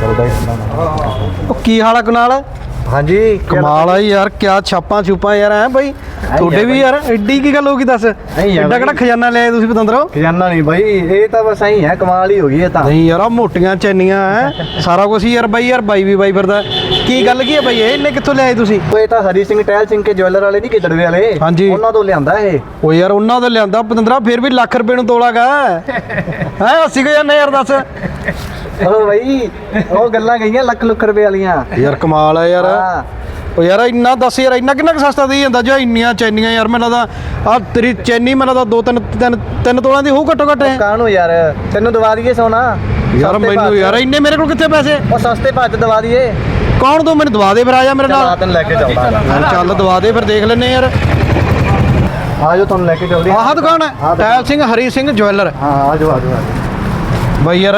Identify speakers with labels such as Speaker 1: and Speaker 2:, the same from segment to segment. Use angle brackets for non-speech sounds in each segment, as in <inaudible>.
Speaker 1: ਚੱਲਦਾ ਹੀ ਹੁੰਦਾ
Speaker 2: ਉਹ ਕੀ ਹਾਲ ਆ ਕੁਨਾਲ?
Speaker 1: ਹਾਂਜੀ।
Speaker 2: ਕਮਾਲ ਆ ਯਾਰ ਕਿਆ ਛਾਪਾਂ ਛੁਪਾਂ ਯਾਰ ਐ ਬਈ? ਤੁਹਾਡੇ ਵੀ ਯਾਰ ਐਡੀ ਕੀ ਗੱਲ ਹੋ ਗਈ ਦੱਸ? ਐਡਾ ਕਿਹੜਾ। ਖਜ਼ਾਨਾ ਲਿਆਏ ਤੁਸੀਂ ਪਤੰਦਰੋ?
Speaker 1: ਖਜ਼ਾਨਾ ਨਹੀਂ ਬਾਈ ਇਹ ਤਾਂ ਬਸ ਐਂ ਹੈ ਕਮਾਲ ਹੀ ਹੋ ਗਈ ਇਹ ਤਾਂ।
Speaker 2: ਨਹੀਂ ਯਾਰ ਆ ਮੋਟੀਆਂ ਚੈਨੀਆਂ ਐ <laughs> ਸਾਰਾ ਕੁਝ ਯਾਰ ਬਾਈ ਯਾਰ ਬਾਈ ਵੀ ਬਾਈ ਫਿਰਦਾ। ਕੀ ਗੱਲ ਕੀ ਹੈ ਬਾਈ ਇਹ ਇਹਨੇ ਕਿੱਥੋਂ ਲਿਆਏ ਤੁਸੀਂ?
Speaker 1: ਉਹ ਇਹ ਤਾਂ ਹਰੀ ਸਿੰਘ ਟਹਿਲ ਸਿੰਘ ਕੇ ਜਵੈਲਰ ਵਾਲੇ ਨਹੀਂ ਕਿਚੜਵੇ ਵਾਲੇ?
Speaker 2: ਹਾਂਜੀ।
Speaker 1: ਉਹਨਾਂ ਤੋਂ ਲਿਆਂਦਾ ਇਹ।
Speaker 2: ਉਹ ਯਾਰ ਉਹਨਾਂ ਦਾ ਲਿਆਂਦਾ। ਪਤੰਦਰਾ ਫਿਰ ਵੀ ਲੱਖ ਰੁਪਏ ਨੂੰ ਤੋਲਾਗਾ। ਹੈ 80 ਕੋ ਜਾਂਦੇ ਯਾਰ ਦੱਸ?
Speaker 1: ਉਹ ਬਾਈ ਉਹ ਗੱਲਾਂ ਗਈਆਂ ਲੱਖ ਲੱਖ ਰੁਪਏ ਵਾਲੀਆਂ।
Speaker 2: ਯਾਰ ਕਮਾਲ ਆ ਯਾਰ।
Speaker 1: ਹਾਂ।
Speaker 2: ਉਹ ਯਾਰ ਇੰਨਾ ਦੱਸ ਯਾਰ ਇੰਨਾ ਕਿੰਨਾ ਕੁ ਸਸਤਾ ਦੇਈ ਜਾਂਦਾ ਜੋ ਇੰਨੀਆਂ ਚੈਨੀਆਂ ਯਾਰ ਮੈਨੂੰ ਲੱਗਦਾ ਆ ਤੇਰੀ ਚੈਨੀ ਮੈਨੂੰ ਲੱਗਦਾ ਦੋ ਤਿੰਨ ਤਿੰਨ ਤਿੰਨ ਤੋਲਾਂ ਦੀ ਹੋਊ ਘੱਟੋ ਘੱਟ ਇਹ।
Speaker 1: ਕਾਹਨੂੰ ਯਾਰ? ਤੈਨੂੰ ਦਵਾ ਦਈਏ ਸੋਨਾ।
Speaker 2: ਯਾਰ
Speaker 1: ਸਸਤੇ
Speaker 2: ਮੈਨੂੰ
Speaker 1: ਭਾਅ।
Speaker 2: ਯਾਰ ਇੰਨੇ ਮੇਰੇ ਕੋਲ ਕਿੱਥੇ ਪੈਸੇ?
Speaker 1: ਉਹ ਸਸਤੇ ਭਾਅ ਚ ਦਵਾ ਦਈਏ।
Speaker 2: ਕੌਣ ਤੂੰ ਮੈਨੂੰ ਦਵਾ ਦੇ ਫਿਰ ਆ ਜਾ ਮੇਰੇ ਨਾਲ।
Speaker 1: ਤੈਨੂੰ ਲੈ ਕੇ ਚੱਲਦਾ।
Speaker 2: ਯਾਰ ਚੱਲ ਦਵਾ ਦੇ ਫਿਰ ਦੇਖ ਲੈਨੇ ਯਾਰ।
Speaker 1: ਆ ਜਾਓ ਤੁਹਾਨੂੰ ਲੈ ਕੇ ਚੱਲਦੇ
Speaker 2: ਆਹ ਦੁਕਾਨ ਹੈ। ਟੈਲ ਸਿੰਘ ਹਰੀ ਸਿੰਘ ਜਵੈਲਰ
Speaker 1: ਹਾਂ ਆ ਜਾਓ ਆ ਜਾਓ ਆ ਜਾਓ।
Speaker 2: ਬਾਈ ਯਾਰ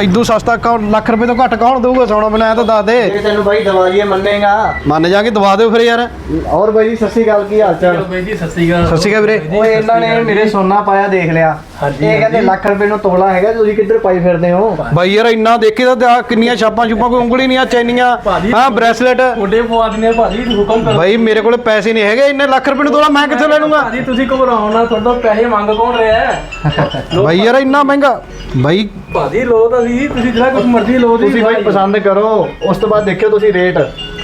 Speaker 2: ਐਦੂ ਸਸਤਾ ਕੌਣ ਲੱਖ ਰੁਪਏ ਤੋਂ ਘੱਟ ਕੌਣ ਦਊਗਾ? ਸੋਨਾ ਬਣਾ ਤਾਂ ਦੱਸ ਦੇ।
Speaker 1: ਜੇ ਤੈਨੂੰ ਬਾਈ ਦਵਾ ਦਈਏ ਮੰਨੇਗਾ।
Speaker 2: ਮੰਨ ਜਾਗੇ ਦਵਾ ਦਿਓ ਫਿਰ ਯਾਰ।
Speaker 1: ਔਰ ਬਾਈ ਜੀ ਸਤਿ ਸ਼੍ਰੀ ਅਕਾਲ ਕੀ ਹਾਲ ਚਾਲ?
Speaker 3: ਬਾਈ ਜੀ ਸਤਿ ਸ੍ਰੀ ਅਕਾਲ।
Speaker 2: ਸਤਿ ਸ਼੍ਰੀ ਅਕਾਲ ਵੀਰੇ।
Speaker 1: ਓਏ ਇਹਨਾਂ ਨੇ ਮੇਰੇ ਸੋਨਾ ਪਾਇਆ ਦੇਖ ਲਿਆ।
Speaker 3: ਹਾਂਜੀ,
Speaker 1: ਇਹ ਕਹਿੰਦੇ
Speaker 3: ਹਾਂਜੀ।
Speaker 1: ਲੱਖ ਰੁਪਏ ਨੂੰ ਤੋਲਾ ਹੈਗਾ ਤੁਸੀਂ ਕਿੱਧਰ ਪਾਈ ਫਿਰਦੇ ਹੋ?
Speaker 2: ਬਾਈ ਯਾਰ ਇੰਨਾ ਦੇਖੇ ਤਾਂ ਆਹ ਕਿੰਨੀਆਂ ਛਾਪਾਂ ਛੁਪਾਂ ਕੋਈ ਉਂਗਲੀ ਨਹੀਂ ਆ ਚੈਨੀਆਂ।
Speaker 3: ਭਾਜੀ,
Speaker 2: ਹਾਂ ਬ੍ਰੈਸਲੇਟ।
Speaker 3: ਤੁਹਾਡੇ ਪਵਾ ਦਿੰਦੇ ਆ ਭਾਜੀ ਹੁਕਮ ਕਰੋ।
Speaker 2: ਬਾਈ ਮੇਰੇ ਕੋਲ ਪੈਸੇ ਨਹੀਂ ਹੈਗੇ ਇੰਨੇ ਲੱਖ ਰੁਪਏ ਨੂੰ ਤੋਲਾ ਮੈਂ ਕਿੱਥੋਂ ਲੈ ਲੂੰਗਾ?
Speaker 3: ਭਾਜੀ ਤੁਸੀਂ ਘਬਰਾਓ ਨਾ ਤੁਹਾਡਾ ਪੈਸੇ ਮੰਗ ਕੌਣ ਰਿਹਾ ਹੈ?
Speaker 2: ਬਾਈ ਯਾਰ ਇੰਨਾ ਮਹਿੰਗਾ। ਬਾਈ
Speaker 3: ਭਾਜੀ ਲੋ ਤਾਂ ਸੀ ਤੁਸੀਂ ਜਿਹੜਾ ਕੁਝ ਮਰਜ਼ੀ ਲੋ ਜੀ
Speaker 1: ਤੁਸੀਂ ਬਾਈ ਪਸੰਦ ਕਰੋ ਉਸ ਤੋਂ ਬਾਅਦ ਦੇਖਿਓ ਤੁਸੀਂ ਰੇਟ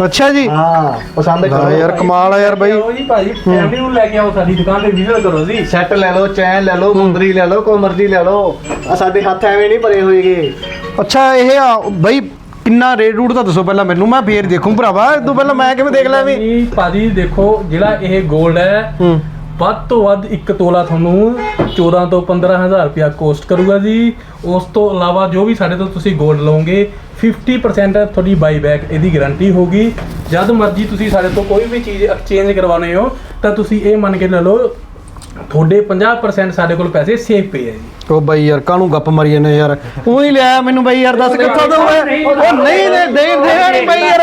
Speaker 2: ਅੱਛਾ ਜੀ।
Speaker 1: ਹਾਂ ਪਸੰਦ ਕਰੋ।
Speaker 2: ਯਾਰ ਕਮਾਲ ਆ ਯਾਰ ਬਾਈ।
Speaker 3: ਆਓ ਜੀ ਭਾਜੀ ਫੈਮਿਲੀ ਨੂੰ ਲੈ ਕੇ ਆਓ ਸਾਡੀ ਦੁਕਾਨ ਤੇ ਵਿਜ਼ਿਟ ਕਰੋ ਜੀ।
Speaker 1: ਸੈੱਟ ਲੈ ਲਓ ਚੈਨ ਲੈ ਲਓ ਮੁੰਦਰੀ ਲੈ ਲਓ ਕੋਈ ਮਰਜ਼ੀ ਲੈ ਲਓ। ਆ ਸਾਡੇ ਹੱਥ ਐਵੇਂ ਨਹੀਂ ਭਰੇ ਹੋਏਗੇ।
Speaker 2: ਅੱਛਾ ਇਹ ਆ ਬਾਈ ਕਿੰਨਾ ਰੇਟ ਰੂਟ ਤਾਂ ਦੱਸੋ ਪਹਿਲਾਂ ਮੈਨੂੰ ਮੈਂ ਫੇਰ ਦੇਖੂੰ ਭਰਾਵਾ ਇਹ ਤੋਂ ਪਹਿਲਾਂ ਮੈਂ ਕਿਵੇਂ ਦੇਖ ਲਿਆ ਵੀ?
Speaker 3: ਭਾਜੀ ਦੇਖੋ ਜਿਹੜਾ ਇਹ 골ਡ ਹੈ
Speaker 2: ਹੂੰ।
Speaker 3: ਵੱਧ ਤੋਂ ਵੱਧ ਇੱਕ ਤੋਲਾ ਤੁਹਾਨੂੰ 14 ਤੋਂ 15000 ਰੁਪਇਆ ਕੋਸਟ ਕਰੂਗਾ ਜੀ। ਉਸ ਤੋਂ ਇਲਾਵਾ ਜੋ ਵੀ ਸਾਡੇ ਤੋਂ ਤੁਸੀਂ 골ਡ ਲਓਗੇ 50% ਤੁਹਾਡੀ ਬਾਈ ਬੈਕ ਇਹਦੀ ਗਾਰੰਟੀ ਹੋਗੀ ਜਦ ਮਰਜ਼ੀ ਤੁਸੀਂ ਸਾਡੇ ਤੋਂ ਕੋਈ ਵੀ ਚੀਜ਼ ਐਕਸਚੇਂਜ ਕਰਵਾਉਣੇ ਹੋ ਤਾਂ ਤੁਸੀਂ ਇਹ ਮੰਨ ਕੇ ਲੈ ਲਓ ਤੁਹਾਡੇ 50% ਸਾਡੇ ਕੋਲ ਪੈਸੇ ਸੇਫ ਪਏ ਹੈ ਜੀ।
Speaker 2: ਉਹ ਬਾਈ ਯਾਰ ਕਾਹਨੂੰ ਗੱਪ ਮਾਰੀ ਜਾਂਦੇ ਯਾਰ? ਉਹ ਹੀ ਲਿਆ ਮੈਨੂੰ ਬਾਈ ਯਾਰ ਦੱਸ ਕਿੱਥੋਂ ਦਊ ਇਹ? ਉਹ ਨਹੀਂ ਦੇ ਦੇ ਦੇ ਨਹੀਂ ਬਾਈ ਯਾਰ।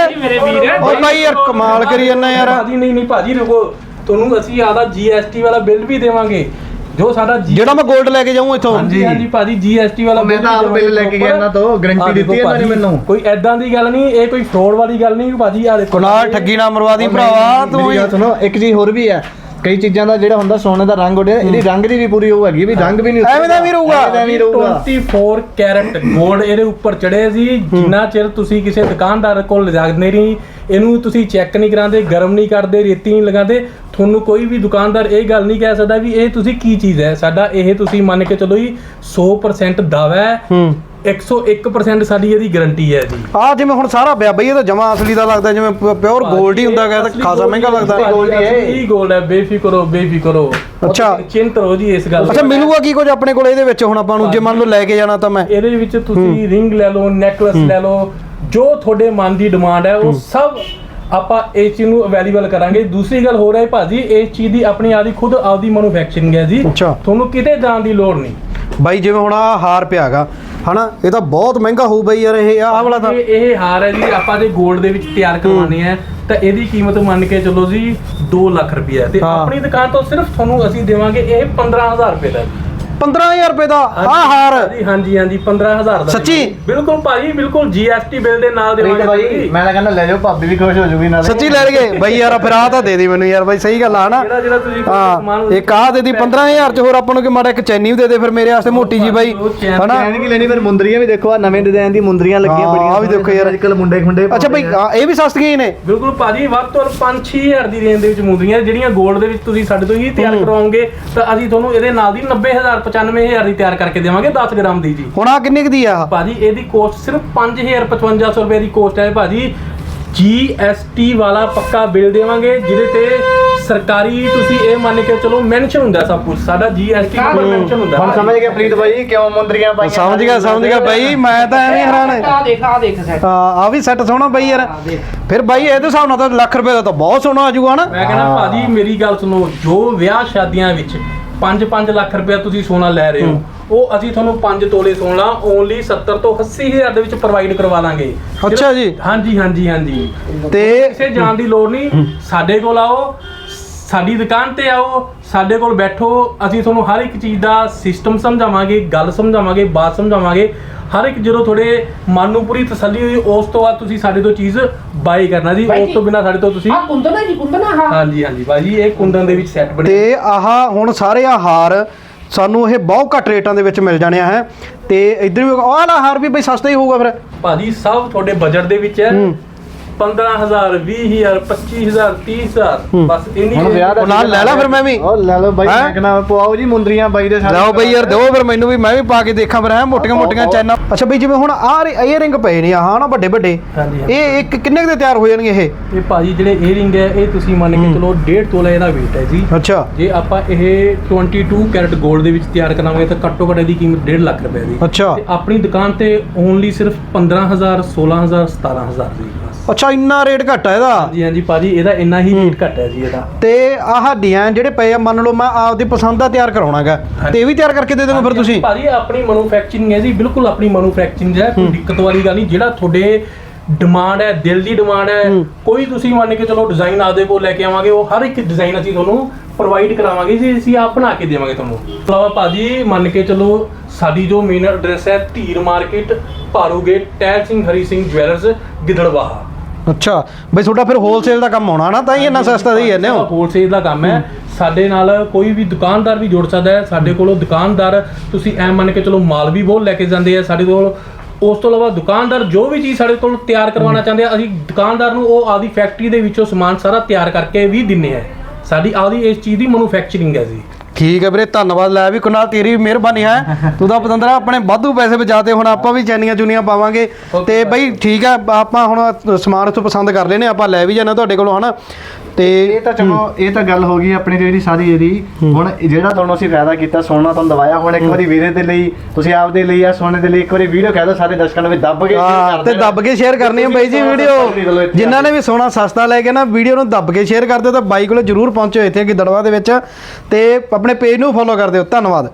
Speaker 2: ਉਹ ਬਾਈ ਯਾਰ ਕਮਾਲ ਕਰੀ ਜਾਂਦਾ ਯਾਰ।
Speaker 3: ਨਹੀਂ ਨਹੀਂ ਭਾਜੀ ਰੁਕੋ। ਤੁਹਾਨੂੰ ਅਸੀਂ ਆਦਾ GST ਵਾਲਾ ਬਿੱਲ ਵੀ ਦੇਵਾਂਗੇ। ਜੋ ਸਾਡਾ G-
Speaker 2: ਜਿਹੜਾ ਮੈਂ 골ਡ ਲੈ ਕੇ ਜਾਊਂ ਇੱਥੋਂ।
Speaker 3: ਹਾਂਜੀ ਹਾਂਜੀ ਭਾਜੀ GST ਵਾਲਾ
Speaker 1: ਮੈਂ
Speaker 3: bill
Speaker 1: ਤਾਂ
Speaker 3: ਵੀ
Speaker 1: ਆਪ bill ਲੈ ਕੇ ਗਿਆ ਇਹਨਾਂ ਤੋਂ, guarantee
Speaker 3: ਆਹ ਦੇਖੋ
Speaker 1: ਦਿੱਤੀ ਇਹਨਾਂ ਨੇ
Speaker 3: ਭਾਜੀ,
Speaker 1: ਮੈਨੂੰ।
Speaker 3: ਕੋਈ ਐਦਾਂ ਦੀ ਗੱਲ ਨਹੀਂ ਇਹ ਕੋਈ ਫਰੋਡ ਵਾਲੀ ਗੱਲ ਨਹੀਂ ਭਾਜੀ ਆ ਦੇਖੋ।
Speaker 2: ਕੁਨਾਲ ਠੱਗੀ ਨਾ ਮਰਵਾਦੀ ਭਰਾਵਾ ਤੂੰ
Speaker 1: ਮੇਰੀ ਗੱਲ ਸੁਣੋ ਇੱਕ ਚੀਜ਼ ਹੋਰ ਵੀ ਹੈ। ਕਈ ਚੀਜ਼ਾਂ ਦਾ ਜਿਹੜਾ ਹੁੰਦਾ ਸੋਨੇ ਦਾ ਰੰਗ ਉੱਡਿਆ ਇਹਦੀ ਰੰਗ ਦੀ ਵੀ ਪੂਰੀ ਉਹ ਹੈਗੀ ਵੀ ਰੰਗ ਵੀ ਨਹੀਂ
Speaker 2: ਐਵੇਂ ਦਾ ਵੀ ਰਹੂਗਾ।
Speaker 1: ਐਵੇਂ ਦਾ ਵੀ ਰਹੂਗਾ
Speaker 3: 24 ਕੈਰਟ 골ਡ ਇਹਦੇ ਉੱਪਰ ਚੜੇ ਸੀ ਜਿੰਨਾ ਚਿਰ ਤੁਸੀਂ ਕਿਸੇ ਦੁਕਾਨਦਾਰ ਕੋਲ ਲਿਜਾਂਦੇ ਨਹੀਂ ਇਹਨੂੰ ਤੁਸੀਂ ਚੈੱਕ ਨਹੀਂ ਕਰਾਉਂਦੇ ਗਰਮ ਨਹੀਂ ਕਰਦੇ ਰੇਤੀ ਨਹੀਂ ਲਗਾਉਂਦੇ ਤੁਹਾਨੂੰ ਕੋਈ ਵੀ ਦੁਕਾਨਦਾਰ ਇਹ ਗੱਲ ਨਹੀਂ ਕਹਿ ਸਕਦਾ ਵੀ ਇਹ ਤੁਸੀਂ ਕੀ ਚੀਜ਼ ਹੈ। ਸਾਡਾ ਇਹ ਤੁਸੀਂ ਮੰਨ ਕੇ ਚੱਲੋ ਜੀ 100% ਦਾਵਾ ਹੈ
Speaker 2: ਹੂੰ।
Speaker 3: 101% ਸਾਡੀ ਇਹਦੀ ਗਾਰੰਟੀ ਹੈ ਜੀ।
Speaker 2: ਆ ਜਿਵੇਂ ਹੁਣ ਸਾਰਾ ਪਿਆ ਬਈ ਇਹ ਤਾਂ ਜਮਾ ਅਸਲੀ ਦਾ ਲੱਗਦਾ ਜਿਵੇਂ ਪਿਓਰ 골ਡ ਹੀ ਹੁੰਦਾ ਹੈਗਾ ਤਾਂ ਖਾਸਾ ਮਹਿੰਗਾ ਲੱਗਦਾ।
Speaker 1: gold
Speaker 3: ਗੋਲਡ
Speaker 1: ਹੀ ਹੈ।
Speaker 3: ਇਹ। ਹੈ ਬੇਫਿਕਰ ਹੋ ਬੇਫਿਕਰ ਹੋ
Speaker 2: ਅੱਛਾ।
Speaker 3: ਚਿੰਤ ਰਹੋ ਜੀ ਇਸ ਗੱਲ
Speaker 2: ਅੱਛਾ। ਮਿਲੂਗਾ ਕੀ ਕੁਝ ਆਪਣੇ ਕੋਲ ਇਹਦੇ ਵਿੱਚ ਹੁਣ ਆਪਾਂ ਨੂੰ? ਜੇ ਮੰਨ ਲਓ ਲੈ ਕੇ ਜਾਣਾ ਤਾਂ ਮੈਂ।
Speaker 3: ਇਹਦੇ ਵਿੱਚ ਤੁਸੀਂ ਰਿੰਗ ਲੈ ਲਓ ਨੈਕਲਸ ਲੈ ਲਓ ਜੋ ਤੁਹਾਡੇ ਮਨ ਦੀ ਡਿਮਾਂਡ ਹੈ ਉਹ ਸਭ ਆਪਾਂ ਇਸ ਚੀਜ਼ ਨੂੰ ਅਵੇਲੇਬਲ ਕਰਾਂਗੇ। ਦੂਸਰੀ ਗੱਲ ਹੋ ਰਹੀ ਹੈ ਭਾਜੀ ਇਸ ਚੀਜ਼ ਦੀ ਆਪਣੀ ਆਦੀ ਖੁਦ ਆਪਦੀ ਮੈਨੂਫੈਕਚਰਿੰਗ ਹੈ ਜੀ।
Speaker 2: ਅੱਛਾ।
Speaker 3: ਤੁਹਾਨੂੰ ਕਿਤੇ ਜਾਣ ਦੀ ਲੋੜ ਨਹੀਂ।
Speaker 2: ਬਾਈ ਜਿਵੇਂ ਹੁਣ ਆ ਹਾਰ ਪਿਆਗਾ ਹਨਾ ਇਹ ਤਾਂ ਬਹੁਤ ਮਹਿੰਗਾ ਹੋਊ ਬਈ ਯਾਰ ਇਹ ਆਹ ਵਾਲਾ ਤਾਂ।
Speaker 3: ਇਹ ਇਹ ਹਾਰ ਹੈ ਜੀ ਆਪਾਂ ਜੇ 골ਡ ਦੇ ਵਿੱਚ ਤਿਆਰ ਕਰਵਾਉਣੇ ਆ ਤਾਂ ਇਹਦੀ ਕੀਮਤ ਮੰਨ ਕੇ ਚੱਲੋ ਜੀ 2 ਲੱਖ ਰੁਪਏ ਤੇ
Speaker 2: ਹਾਂ।
Speaker 3: ਆਪਣੀ ਦੁਕਾਨ ਤੋਂ ਸਿਰਫ ਤੁਹਾਨੂੰ ਅਸੀਂ ਦੇਵਾਂਗੇ ਇਹ 15000 ਰੁਪਏ ਦਾ
Speaker 2: 15000 ਰੁਪਏ ਦਾ ਆ ਹਾਰ
Speaker 3: ਹਾਂਜੀ ਹਾਂਜੀ ਹਾਂਜੀ 15000 ਦਾ
Speaker 2: ਸੱਚੀ?
Speaker 3: ਬਿਲਕੁਲ ਭਾਜੀ ਬਿਲਕੁਲ GST ਬਿੱਲ ਦੇ ਨਾਲ ਦੇਵਾਂਗੇ
Speaker 1: ਬਾਈ ਮੈਂ ਤਾਂ ਕਹਿੰਦਾ ਲੈ ਜਾਓ ਭਾਬੀ ਵੀ ਖੁਸ਼ ਹੋ ਜੂਗੀ ਨਾਲੇ
Speaker 2: ਸੱਚੀ ਲੈ ਲਗੇ ਬਈ ਯਾਰ ਫਿਰ ਆਹ ਤਾਂ ਦੇ ਦੇ ਮੈਨੂੰ ਯਾਰ ਬਈ ਸਹੀ ਗੱਲ ਆ ਨਾ
Speaker 3: ਜਿਹੜਾ ਜਿਹੜਾ ਤੁਸੀਂ ਕੋਈ
Speaker 2: ਹਾਂ ਇੱਕ ਆਹ ਦੇ ਦੀ 15000 ਚ ਹੋਰ ਆਪਾਂ ਨੂੰ ਕਿ ਮਾੜਾ ਇੱਕ ਚੈਨੀ ਵੀ ਦੇ ਦੇ ਫਿਰ ਮੇਰੇ ਵਾਸਤੇ ਮੋਟੀ ਜੀ ਬਾਈ ਹਨਾ
Speaker 1: ਚੈਨ ਕੀ ਲੈਣੀ ਫਿਰ ਮੁੰਦਰੀਆਂ ਵੀ ਦੇਖੋ ਆ ਨਵੇਂ ਡਿਜ਼ਾਈਨ ਦੀ ਮੁੰਦਰੀਆਂ ਲੱਗੀਆਂ
Speaker 2: ਹਾਂ,
Speaker 1: ਬੜੀਆਂ
Speaker 2: ਆਹ ਵੀ ਦੇਖੋ ਯਾਰ।
Speaker 1: ਅੱਜਕੱਲ ਮੁੰਡੇ ਖੁੰਡੇ
Speaker 2: ਅੱਛਾ ਬਈ। ਆਹ ਇਹ ਵੀ ਸਸਤੀਆਂ ਹੀ ਨੇ
Speaker 3: ਬਿਲਕੁਲ ਭਾਜੀ ਵੱਧ ਤੋਂ ਵੱਧ 5-6000 ਦੀ ਰੇਂਜ ਦੇ ਵਿੱਚ ਮੁੰਦਰੀਆਂ ਜਿਹੜੀਆਂ 골ਡ ਦੇ ਵਿੱਚ ਤੁਸੀਂ ਸਾਡੇ ਤੋਂ ਹੀ ਤਿਆਰ
Speaker 2: ਹੂੰ।
Speaker 3: ਕਰਵਾਓਗੇ ਤਾਂ ਅਸੀਂ ਤੁਹਾਨੂੰ ਇਹਦੇ ਨਾਲ ਦੀ 90000 95000 ਦੀ ਤਿਆਰ ਕਰਕੇ ਦੇਵਾਂਗੇ 10 ਗ੍ਰਾਮ ਦੀ ਜੀ।
Speaker 2: ਹੁਣ ਆ ਕਿੰਨੇ ਕੁ ਦੀ ਆ? ਆਹ?
Speaker 3: ਭਾਜੀ ਇਹਦੀ ਕੋਸਟ ਸਿਰਫ 5500 ਰੁਪਏ ਦੀ ਕੋਸਟ ਹੈ ਭਾਜੀ। GST ਵਾਲਾ ਪੱਕਾ ਬਿੱਲ ਦੇਵਾਂਗੇ ਜਿਹਦੇ ਤੇ ਸਰਕਾਰੀ ਤੁਸੀਂ ਇਹ ਮੰਨ ਕੇ ਚਲੋ ਮੈਂਸ਼ਨ ਹੁੰਦਾ ਸਭ ਕੁਝ ਸਾਡਾ GST ਨੰਬਰ ਮੈਂਸ਼ਨ ਹੁੰਦਾ।
Speaker 1: ਹੁਣ ਸਮਝ ਗਿਆ ਪ੍ਰੀਤ ਬਾਈ ਕਿਉਂ ਮੁੰਦਰੀਆਂ ਪਾਈਆਂ
Speaker 2: ਸਮਝ ਗਿਆ ਸਮਝ ਗਿਆ ਬਾਈ ਮੈਂ ਤਾਂ ਐਵੇਂ ਹੈਰਾਨ
Speaker 4: ਆ ਦੇਖ ਆ ਦੇਖ ਸੈਟ
Speaker 2: ਹਾਂ ਆ ਵੀ ਸੈੱਟ ਸੋਹਣਾ ਬਾਈ ਯਾਰ। ਫਿਰ ਬਾਈ ਇਹਦੇ ਹਿਸਾਬ ਨਾਲ ਤਾਂ ਲੱਖ ਰੁਪਏ ਦਾ ਤਾਂ ਬਹੁਤ ਸੋਹਣਾ ਆ ਜਾਊਗਾ ਨਾ
Speaker 3: ਮੈਂ ਕਹਿੰਦਾ ਭਾਜੀ ਮੇਰੀ ਗੱਲ ਸੁਣੋ ਜੋ ਵਿਆਹ ਸ਼ਾਦੀਆਂ ਵਿੱਚ 5-5 ਲੱਖ ਰੁਪਏ ਤੁਸੀਂ ਸੋਨਾ ਲੈ ਰਹੇ ਹੋ। ਉਹ ਅਸੀਂ ਤੁਹਾਨੂੰ 5 ਤੋਲੇ ਸੋਨਾ ਓਨਲੀ 70 ਤੋਂ 80 ਹਜ਼ਾਰ ਦੇ ਵਿੱਚ ਪ੍ਰੋਵਾਈਡ ਕਰਵਾ ਦਾਂਗੇ।
Speaker 2: ਅੱਛਾ ਜੀ।
Speaker 3: ਹਾਂਜੀ ਹਾਂਜੀ ਹਾਂਜੀ।
Speaker 2: ਤੇ
Speaker 3: ਕਿਸੇ ਜਾਣ ਦੀ ਲੋੜ ਨਹੀਂ। ਸਾਡੇ ਕੋਲ ਆਓ ਸਾਡੀ ਦੁਕਾਨ ਤੇ ਆਓ ਸਾਡੇ ਕੋਲ ਬੈਠੋ ਅਸੀਂ ਤੁਹਾਨੂੰ ਹਰ ਇੱਕ ਚੀਜ਼ ਦਾ ਸਿਸਟਮ ਸਮਝਾਵਾਂਗੇ ਗੱਲ ਸਮਝਾਵਾਂਗੇ ਬਾਤ ਸਮਝਾਵਾਂਗੇ। ਹਰ ਇੱਕ ਜਦੋਂ ਤੁਹਾਡੇ ਮਨ ਨੂੰ ਪੂਰੀ ਤਸੱਲੀ ਹੋਈ ਉਸ ਤੋਂ ਬਾਅਦ ਤੁਸੀਂ ਸਾਡੇ ਤੋਂ ਚੀਜ਼ ਬਾਈ ਕਰਨਾ ਜੀ
Speaker 4: ਬਾਈ
Speaker 3: ਉਸ ਤੋਂ
Speaker 4: ਜੀ।
Speaker 3: ਬਿਨਾ ਸਾਡੇ ਤੋਂ ਤੁਸੀਂ
Speaker 4: ਆ ਕੁੰਦਨਾ ਜੀ ਕੁੰਦਨਾ ਹਾਂ
Speaker 3: ਹਾਂਜੀ ਹਾਂਜੀ ਭਾਜੀ ਇਹ ਕੁੰਦਨ ਦੇ ਵਿੱਚ ਸੈੱਟ ਬਣੇ।
Speaker 2: ਤੇ ਆਹ ਹੁਣ ਸਾਰੇ ਆ ਹਾਰ ਸਾਨੂੰ ਇਹ ਬਹੁਤ ਘੱਟ ਰੇਟਾਂ ਦੇ ਵਿੱਚ ਮਿਲ ਜਾਣੇ ਆ ਹੈ। ਤੇ ਇਧਰ ਵੀ ਆਹ ਵਾਲਾ ਹਾਰ ਵੀ ਬਈ ਸਸਤਾ ਹੀ ਹੋਊਗਾ ਫਿਰ।
Speaker 3: ਭਾਜੀ ਸਭ ਤੁਹਾਡੇ ਬਜਟ ਦੇ ਵਿੱਚ ਹੈ। 15000 20000 25000 30000 ਬਸ ਇੰਨੀ
Speaker 1: ਹੁਣ ਵਿਆਹ ਦਾ
Speaker 2: ਉਹ ਨਾਲ ਲੈ ਲਾ ਫਿਰ ਮੈਂ ਵੀ।
Speaker 1: ਉਹ ਲੈ ਲਓ ਬਾਈ
Speaker 2: ਹੈਂ?
Speaker 1: ਮੈਂ ਕਹਿੰਦਾ ਪਵਾਓ ਜੀ ਮੁੰਦਰੀਆਂ ਬਾਈ ਦੇ ਸਾਰੇ
Speaker 2: ਲਓ ਬਈ ਯਾਰ ਦਿਓ ਫਿਰ ਮੈਨੂੰ ਵੀ ਮੈਂ ਵੀ ਪਾ ਕੇ ਦੇਖਾਂ ਫਿਰ ਹੈ ਮੋਟੀਆਂ ਮੋਟੀਆਂ
Speaker 1: ਬਹੁਤ-
Speaker 2: ਚੈਨਾਂ। ਅੱਛਾ ਬਈ ਜਿਵੇਂ ਹੁਣ ਆਹ ਏਅਰਿੰਗ ਪਏ ਨੇ ਆਹ ਨਾ ਵੱਡੇ ਵੱਡੇ।
Speaker 3: ਹਾਂਜੀ, ਹਾਂਜੀ।
Speaker 2: ਇਹ ਇੱਕ ਕਿੰਨੇ ਕੁ ਦੇ ਤਿਆਰ ਹੋ ਜਾਣਗੇ ਇਹ?
Speaker 3: ਇਹ ਭਾਜੀ ਜਿਹੜੇ ਏਅਰਿੰਗ ਹੈ ਇਹ ਤੁਸੀਂ ਮੰਨ ਕੇ ਚਲੋ 1.5 ਤੋਲਾ ਇਹਦਾ weight ਹੈ ਜੀ।
Speaker 2: ਅੱਛਾ।
Speaker 3: ਜੇ ਆਪਾਂ ਇਹ 22 ਕੈਰਟ 골ਡ ਦੇ ਵਿੱਚ ਤਿਆਰ ਕਰਾਂਗੇ ਤਾਂ ਘੱਟੋ ਘੱਟ ਇਹਦੀ ਕੀਮਤ 1.5 ਲੱਖ ਰੁਪਏ ਦੀ।
Speaker 2: ਅੱਛਾ।
Speaker 3: ਤੇ ਆਪਣੀ ਦੁਕਾਨ ਤੇ ਓਨਲੀ ਸਿਰਫ 15000 16000 17000 ਦੀ।
Speaker 2: ਅੱਛਾ ਇੰਨਾ ਰੇਟ ਘੱਟ ਆ ਇਹਦਾ?
Speaker 3: ਜੀ ਹਾਂਜੀ ਭਾਜੀ ਇਹਦਾ ਇੰਨਾ ਹੀ ਰੇਟ ਘੱਟ ਹੈ ਜੀ ਇਹਦਾ।
Speaker 2: ਤੇ ਆਹ ਹੱਡੀਆਂ ਜਿਹੜੇ ਪਏ ਆ ਮੰਨ ਲਓ ਮੈਂ ਆਪਦੀ ਪਸੰਦ ਦਾ ਤਿਆਰ ਕਰਾਉਣਾਗਾ ਤੇ ਇਹ ਵੀ ਤਿਆਰ ਕਰਕੇ ਦੇ ਦੋਗੇ ਫਿਰ ਤੁਸੀਂ?
Speaker 3: ਭਾਜੀ ਆਪਣੀ ਮੈਨੂਫੈਕਚਰਿੰਗ ਹੈ ਜੀ ਬਿਲਕੁਲ ਆਪਣੀ ਮੈਨੂਫੈਕਚਰਿੰਗ ਹੈ ਕੋਈ ਦਿੱਕਤ ਵਾਲੀ ਗੱਲ ਨਹੀਂ। ਜਿਹੜਾ ਤੁਹਾਡੇ ਡਿਮਾਂਡ ਹੈ ਦਿਲ ਦੀ ਡਿਮਾਂਡ ਹੈ ਕੋਈ ਤੁਸੀਂ ਮੰਨ ਕੇ ਚਲੋ ਡਿਜ਼ਾਈਨ ਆਪਦੇ ਕੋਲ ਲੈ ਕੇ ਆਵਾਂਗੇ ਉਹ ਹਰ ਇੱਕ ਡਿਜ਼ਾਈਨ ਅਸੀਂ ਤੁਹਾਨੂੰ ਪ੍ਰੋਵਾਈਡ ਕਰਾਵਾਂਗੇ ਜੀ ਅਸੀਂ ਆਪ ਬਣਾ ਕੇ ਦੇਵਾਂਗੇ ਤੁਹਾਨੂੰ। ਅਲਾਵਾ ਭਾਜੀ ਮੰਨ ਕੇ ਚਲੋ ਸਾਡੀ ਜੋ ਮੇਨ ਐਡਰੈਸ ਹੈ Dhir market Bharu gate Tahil Singh Hari Singh jewellers Giddarbaha.
Speaker 2: ਅੱਛਾ ਬਈ ਤੁਹਾਡਾ ਫਿਰ ਹੋਲਸੇਲ ਦਾ ਕੰਮ ਆਉਣਾ ਨਾ ਤਾਂ ਹੀ ਇੰਨਾ ਸਸਤਾ ਦੇ ਜਾਂਦੇ ਹੋ?
Speaker 3: ਹੋਲਸੇਲ ਦਾ ਕੰਮ ਹੈ। ਸਾਡੇ ਨਾਲ ਕੋਈ ਵੀ ਦੁਕਾਨਦਾਰ ਵੀ ਜੁੜ ਸਕਦਾ ਹੈ। ਸਾਡੇ ਕੋਲੋਂ ਦੁਕਾਨਦਾਰ ਤੁਸੀਂ ਐ ਮੰਨ ਕੇ ਚਲੋ ਮਾਲ ਵੀ ਬਹੁਤ ਲੈ ਕੇ ਜਾਂਦੇ ਆ ਸਾਡੇ ਕੋਲ। ਉਸ ਤੋਂ ਇਲਾਵਾ ਦੁਕਾਨਦਾਰ ਜੋ ਵੀ ਚੀਜ਼ ਸਾਡੇ ਕੋਲ ਤਿਆਰ ਕਰਵਾਉਣਾ ਚਾਹੁੰਦੇ ਆ ਅਸੀਂ ਦੁਕਾਨਦਾਰ ਨੂੰ ਉਹ ਆਦੀ ਫੈਕਟਰੀ ਦੇ ਵਿੱਚੋਂ ਸਮਾਨ ਸਾਰਾ ਤਿਆਰ ਕਰਕੇ ਵੀ ਦਿੰਨੇ ਆ। ਸਾਡੀ ਆਦੀ ਇਸ ਚੀਜ਼ ਦੀ ਮੈਨੂਫੈਕਚਰਿੰਗ ਹੈ ਜੀ।
Speaker 2: ਠੀਕ ਹੈ ਵੀਰੇ ਧੰਨਵਾਦ ਲੈ ਵੀ ਕੁਨਾਲ ਤੇਰੀ ਵੀ ਮਿਹਰਬਾਨੀ ਹੈ। ਤੂੰ ਤਾਂ ਪਤੰਦਰਾ ਆਪਣੇ ਵਾਧੂ ਪੈਸੇ ਬਚਾਤੇ ਹੁਣ ਆਪਾਂ ਵੀ ਚੈਨੀਆਂ ਚੁਨੀਆਂ ਪਾਵਾਂਗੇ। ਤੇ ਬਈ ਠੀਕ ਹੈ ਆਪਾਂ ਹੁਣ ਸਮਾਨ ਉੱਥੋਂ ਪਸੰਦ ਕਰ ਲੈਨੇ ਆਪਾਂ ਲੈ ਵੀ ਜਾਣਾ ਤੁਹਾਡੇ ਕੋਲੋਂ ਹਨਾ? ਤੇ
Speaker 1: ਇਹ ਤਾਂ ਚਲੋ ਇਹ ਤਾਂ ਗੱਲ ਹੋ ਗਈ ਆਪਣੀ ਜਿਹੜੀ ਸਾਰੀ ਇਹਦੀ। ਹੁਣ ਜਿਹੜਾ ਤੁਹਾਨੂੰ ਅਸੀਂ ਫਾਇਦਾ ਕੀਤਾ ਸੋਨਾ ਤੁਹਾਨੂੰ ਦਵਾਇਆ ਹੁਣ ਇੱਕ ਵਾਰੀ ਵੀਰੇ ਦੇ ਲਈ ਤੁਸੀਂ ਆਪਦੇ ਲਈ ਆ ਸੋਨੇ ਦੇ ਲਈ ਇੱਕ ਵਾਰੀ ਵੀਡੀਓ ਕਹਿ ਦਿਓ ਸਾਰੇ ਦਰਸ਼ਕਾਂ ਨੂੰ ਵੀ ਦੱਬ ਕੇ
Speaker 2: ਹਾਂ ਤੇ। ਦੱਬ ਕੇ ਸ਼ੇਅਰ ਕਰਨੀ ਹੈ ਬਾਈ ਜੀ ਵੀਡੀਓ। ਜਿਨ੍ਹਾਂ ਨੇ ਵੀ ਸੋਨਾ ਸਸਤਾ ਲੈ ਕੇ ਨਾ ਵੀਡੀਓ ਨੂੰ ਦੱਬ ਕੇ ਸ਼ੇਅਰ ਕਰ ਦਿਓ ਤਾਂ ਬਾਈ ਕੋਲੇ ਜਰੂਰ ਪਹੁੰਚੋ ਇੱਥੇ ਗਿੱਦੜਵਾ ਦੇ ਵਿੱਚ। ਤੇ ਆਪਣੇ ਪੇਜ ਨੂੰ ਫੋਲੋ ਕਰ ਦਿਓ। ਧੰਨਵਾਦ।